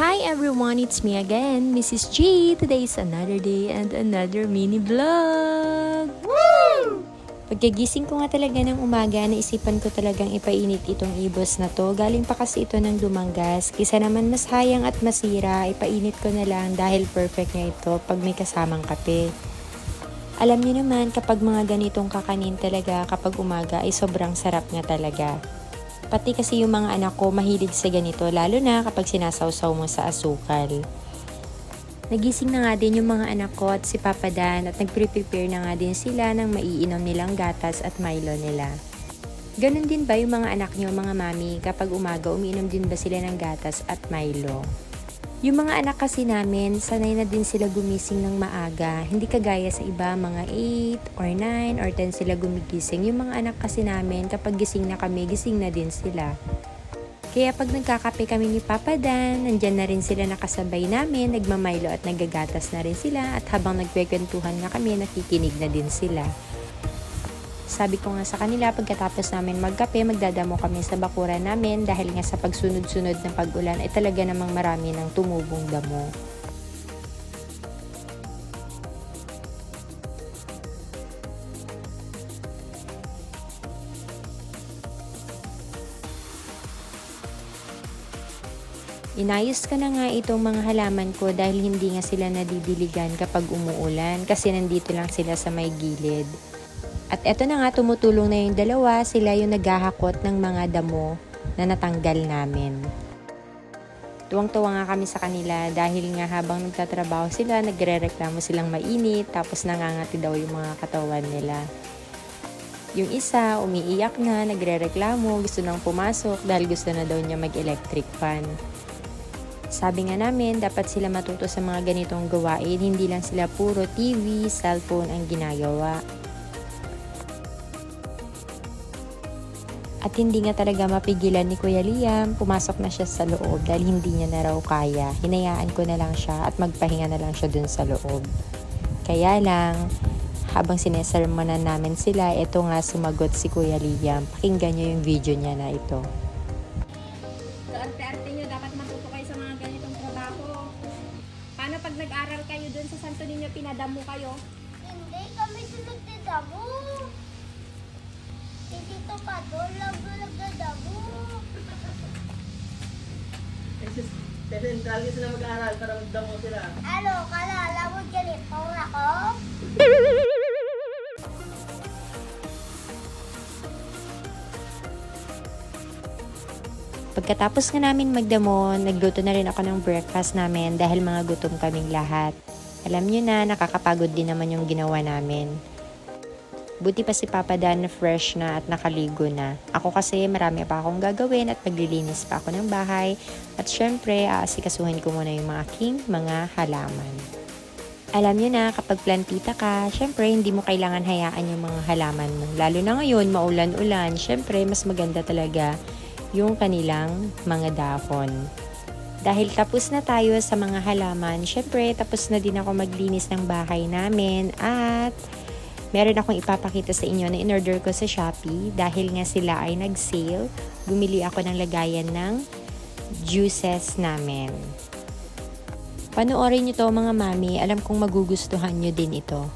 Hi everyone, it's me again, Mrs. G. Today is another day and another mini vlog. Woo! Pagkagising ko nga talaga ng umaga, naisipan ko talagang ipainit itong ibos na to. Galing pa kasi ito ng dumanggas. Kisa naman mas hayang at masira, ipainit ko na lang dahil perfect nga ito pag may kasamang kape. Alam niyo naman, kapag mga ganitong kakanin talaga kapag umaga ay sobrang sarap nga talaga. Pati kasi yung mga anak ko mahilig sa ganito, lalo na kapag sinasawsaw mo sa asukal. Nagising na nga din yung mga anak ko at si Papa Dan at nagpre-prepare na nga din sila ng maiinom nilang gatas at Milo nila. Ganon din ba yung mga anak niyo, mga mami, kapag umaga umiinom din ba sila ng gatas at Milo? Yung mga anak kasi namin, sanay na din sila gumising ng maaga. Hindi kagaya sa iba, mga 8 or 9 or 10 sila gumigising. Yung mga anak kasi namin, kapag gising na kami, gising na din sila. Kaya pag nagkakape kami ni Papa Dan, nandyan na rin sila nakasabay namin, nagmamaylo at nagagatas na rin sila at habang nagkwekwentuhan nga kami, nakikinig na din sila. Sabi ko nga sa kanila, pagkatapos namin magkape, magdadamo kami sa bakuran namin dahil nga sa pagsunod-sunod ng pag-ulan ay talaga namang marami ng tumubong damo. Inayos ko na nga itong mga halaman ko dahil hindi nga sila nadidiligan kapag umuulan kasi nandito lang sila sa may gilid. At eto na nga, tumutulong na yung dalawa, sila yung naghahakot ng mga damo na natanggal namin. Tuwang-tuwa nga kami sa kanila dahil nga habang nagtatrabaho sila, nagre-reklamo silang mainit tapos nangangati daw yung mga katawan nila. Yung isa, umiiyak na, nagre-reklamo, gusto nang pumasok dahil gusto na daw niya mag-electric fan. Sabi nga namin, dapat sila matuto sa mga ganitong gawain, hindi lang sila puro TV, cellphone ang ginagawa. At hindi nga talaga mapigilan ni Kuya Liam, pumasok na siya sa loob dahil hindi niya na raw kaya. Hinayaan ko na lang siya at magpahinga na lang siya dun sa loob. Kaya lang, habang sinesermonan namin sila, ito nga sumagot si Kuya Liam. Pakinggan niyo yung video niya na ito. So, arte-arte nyo, dapat matuto kayo sa mga ganitong trabaho. Paano pag nag-aral kayo dun sa Santo Niño, pinadamo kayo? Hindi kami sunod ni Tito Padol lang doon nagdadabo. Pero lagi sila mag-aaral para magdamo sila. Ano, kalala mo ganito ako? Pagkatapos nga namin magdamo, nagluto na rin ako ng breakfast namin dahil mga gutom kaming lahat. Alam nyo na, nakakapagod din naman yung ginawa namin. Buti pa si Papa Dan na fresh na at nakaligo na. Ako kasi marami pa akong gagawin at maglilinis pa ako ng bahay. At syempre, aasikasuhin ko muna yung mga aking mga halaman. Alam nyo na, kapag plantita ka, syempre hindi mo kailangan hayaan yung mga halaman mo. Lalo na ngayon, maulan-ulan, syempre mas maganda talaga yung kanilang mga dahon. Dahil tapos na tayo sa mga halaman, syempre tapos na din ako maglinis ng bahay namin at meron akong ipapakita sa inyo na in-order ko sa Shopee dahil nga sila ay nag-sale. Bumili ako ng lagayan ng juices namin. Panoorin nyo to mga mami, alam kong magugustuhan nyo din ito.